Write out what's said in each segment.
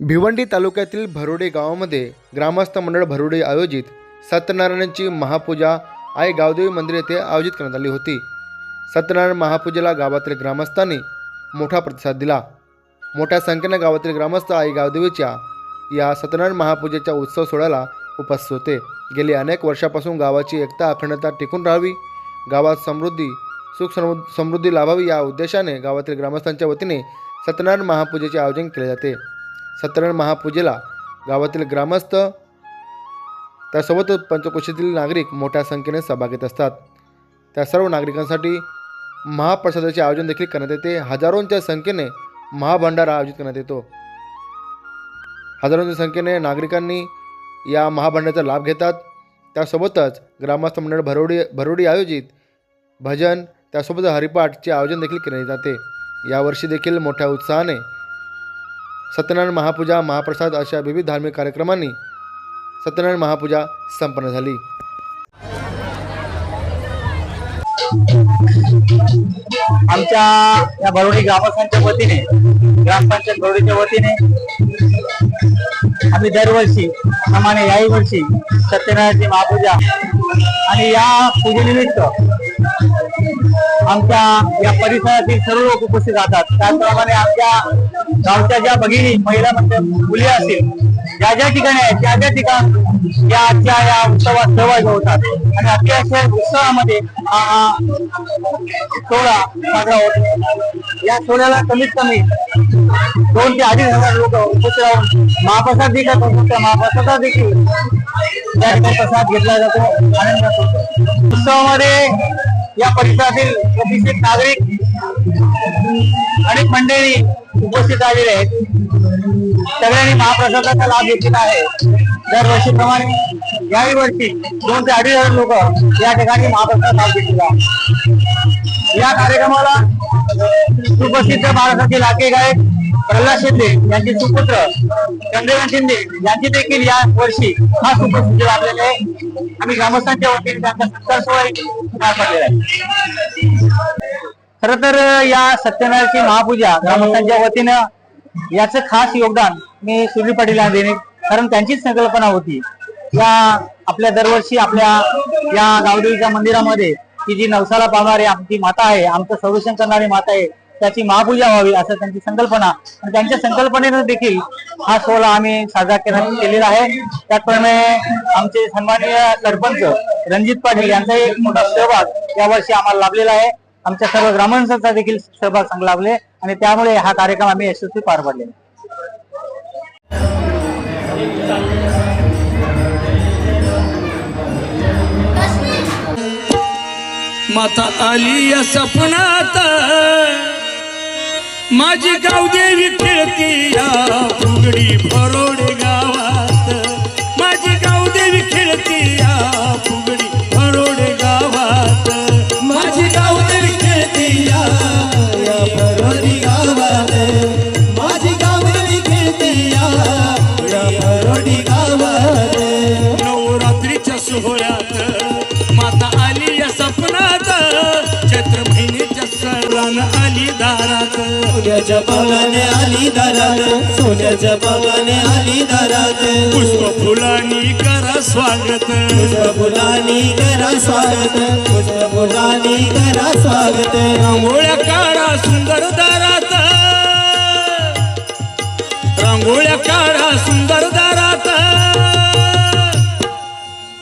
भिवंडी तालुक्यातील भरोडे गावामध्ये ग्रामस्थ मंडळ भरोडे आयोजित सत्यनारायणांची महापूजा आई गावदेवी मंदिर येथे आयोजित करण्यात आली होती. सत्यनारायण महापूजेला गावातील ग्रामस्थांनी मोठा प्रतिसाद दिला. मोठ्या संख्येने गावातील ग्रामस्थ आई गावदेवीच्या या सत्यनारायण महापूजेच्या उत्सव सोहळ्याला उपस्थित होते. गेली अनेक वर्षापासून गावाची एकता अखंडता टिकून राहावी गावात समृद्धी सुख समृ- समृद्धी लाभावी या उद्देशाने गावातील ग्रामस्थांच्या वतीने सत्यनारायण महापूजेचे आयोजन केले जाते. सत्यनारायण महापूजेला गावातील ग्रामस्थ त्यासोबतच पंचकोशीतील नागरिक मोठ्या संख्येने सहभाग घेत असतात. त्या सर्व नागरिकांसाठी महाप्रसादाचे आयोजन देखील करण्यात येते. हजारोंच्या संख्येने महाभंडारा आयोजित करण्यात येतो. हजारोंच्या संख्येने नागरिकांनी या महाभंडाराचा लाभ घेतात. त्यासोबतच ग्रामस्थ मंडळ भरोडी भरोडी आयोजित भजन त्यासोबत हरिपाठचे आयोजन देखील केले जाते. यावर्षी देखील मोठ्या उत्साहाने सत्यनारायण महापूजा महाप्रसाद अशा विविध धार्मिक कार्यक्रमांनी सत्यनारायण महापूजा संपन्न झाली. आमच्या या बरोडी ग्रामस्थांच्या वतीने ग्रामपंचायत बरोडीच्या वतीने आम्ही दरवर्षी प्रमाणे याही वर्षी सत्यनारायणची महापूजा आणि या पूजेनिमित्त आमच्या या परिसरातील सर्व लोक उपस्थित राहतात. त्याचप्रमाणे आमच्या गावच्या ज्या भगिनी महिला म्हणजे मुली असतील ज्या ज्या ठिकाणी आहेत त्या त्या ठिकाण या आजच्या या उत्सवात सहभागी होतात. आणि अत्याशय उत्सवामध्ये सोहळा साजरा होतो. या सोहळ्याला कमीत कमी दोन ते अडीच हजार लोक उपस्थित राहून महाप्रसाद देखील त्या महाप्रसादा देखील प्रसाद घेतला जातो आनंद उत्सवामध्ये या परिसरातील प्रतिष्ठित नागरिक अनेक मंडळी उपस्थित आलेले आहेत. सगळ्यांनी महाप्रसादाचा लाभ घेतलेला आहे. दरवर्षीप्रमाणे याही वर्षी दोन ते अडीच हजार लोक या ठिकाणी महाप्रसाद लाभ घेतलेला या कार्यक्रमाला सुप्रसिद्ध महाराष्ट्रातील लाके गायक प्रल्हाद शिंदे यांचे सुपुत्र चंद्रकांत शिंदे यांची देखील या वर्षी हा सुप्रसिद्ध लाभलेले आहे. आम्ही ग्रामस्थांच्या वतीने त्यांचा सत्कार सोहळा खर तर या सत्यनारायणची महापूजा ग्रामस्थांच्या वतीनं याचं खास योगदान मी सुनील पाटील यांना देणे कारण त्यांचीच संकल्पना होती. या आपल्या दरवर्षी आपल्या या गावदेवीच्या मंदिरामध्ये की जी नवसाला पावणारी आमची माता आहे आमचं संरक्षण करणारी माता आहे त्याची महापूजा व्हावी असं त्यांची संकल्पना. आणि त्यांच्या संकल्पनेनं देखील हा सोहळा आम्ही साजरा केला- केलेला आहे. त्याचप्रमाणे आमचे सन्माननीय सरपंच रणजित पाटील यांचा एक मोठा सहभाग यावर्षी आम्हाला लाभलेला आहे. आमच्या सर्व ग्रामस्थांचा देखील सहभाग चांगला लाभले आणि त्यामुळे हा कार्यक्रम आम्ही यशस्वी पार पाडले. माता आली या सपनात. माझी गावदेवी खेळती या फुगडी भरोडे गावात. माझी गावदेवी खेळती या फुगडी भरोडे गावात. माझी गावदेवी खेळती या भरोडी गावात. माझी गावदेवी खेळती या भरोडी गावात. नवरात्रीच्या सोहळ्यात माता आली या सपनात. चैत्र महिन्याच्या सरान आली दारा सोन्याच्या बागाने आली दारात. सोन्याच्या बागाने आली दारात. पुष्प फुलांनी करा स्वागत. पुष्प फुलानी करा स्वागत. पुष्प फुलानी करा स्वागत. रांगोळ्या काढा सुंदर दारात. रांगोळ्या काढा सुंदर दारात.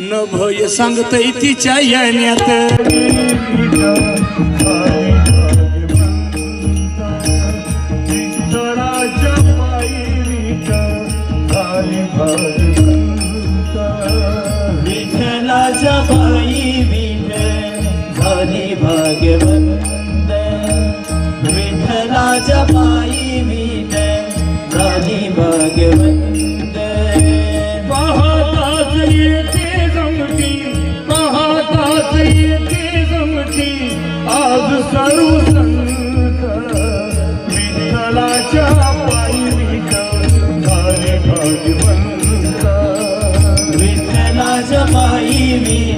न भय सांगतय तिच्या येण्यात. भगवंत. पाहताच येते जमती पाहताच येते जमती आज सर्व संत विठ्ठलाच्या पायी झाले भगवंत विठ्ठलाच्या पायी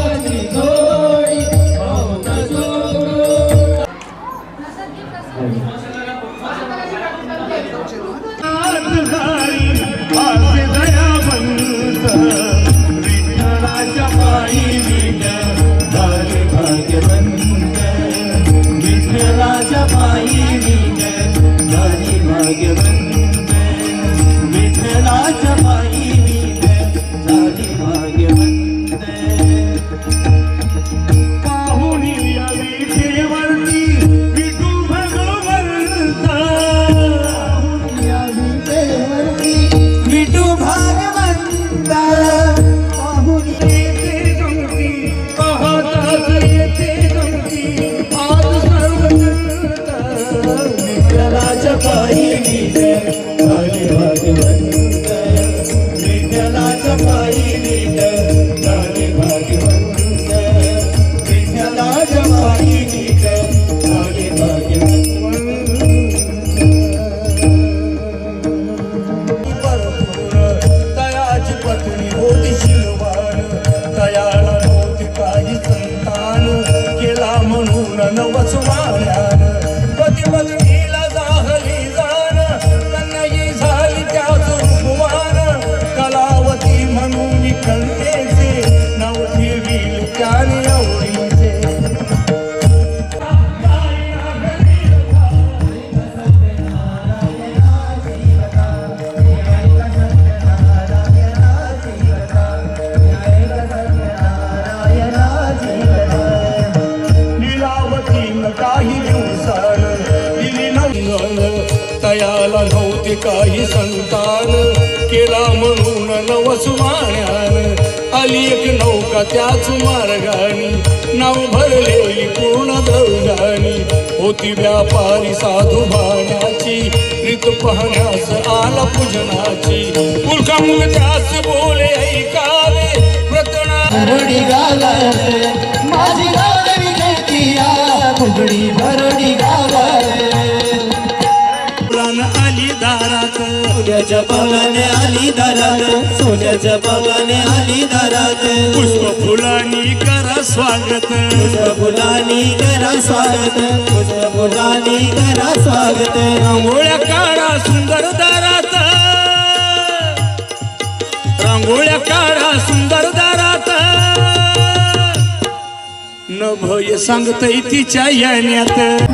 तयाला नव्हते काही संतान. केला म्हणून नव माण्यान आली एक नौका त्याच मार्गाने. नाव भरलेली पूर्ण दौडानी होती व्यापारी साधू भाण्याची. रीत पाहण्यास आला पूजनाची. मुलखामुख त्याच बोले ऐकावे. प्रतना भरडी माझी गावी भरडी सोन्याच्या पागाने आली दारात सोन्याच्या पागाने आली दारात. पुष्प फुलांनी करा स्वागत. पुष्प फुलानी करा स्वागत पुष्प फुलानी करा स्वागत. रांगोळ्या काढा सुंदर दारात. रांगोळ्या काढा सुंदर दारात. न भय सांगतय तिच्या येण्यात.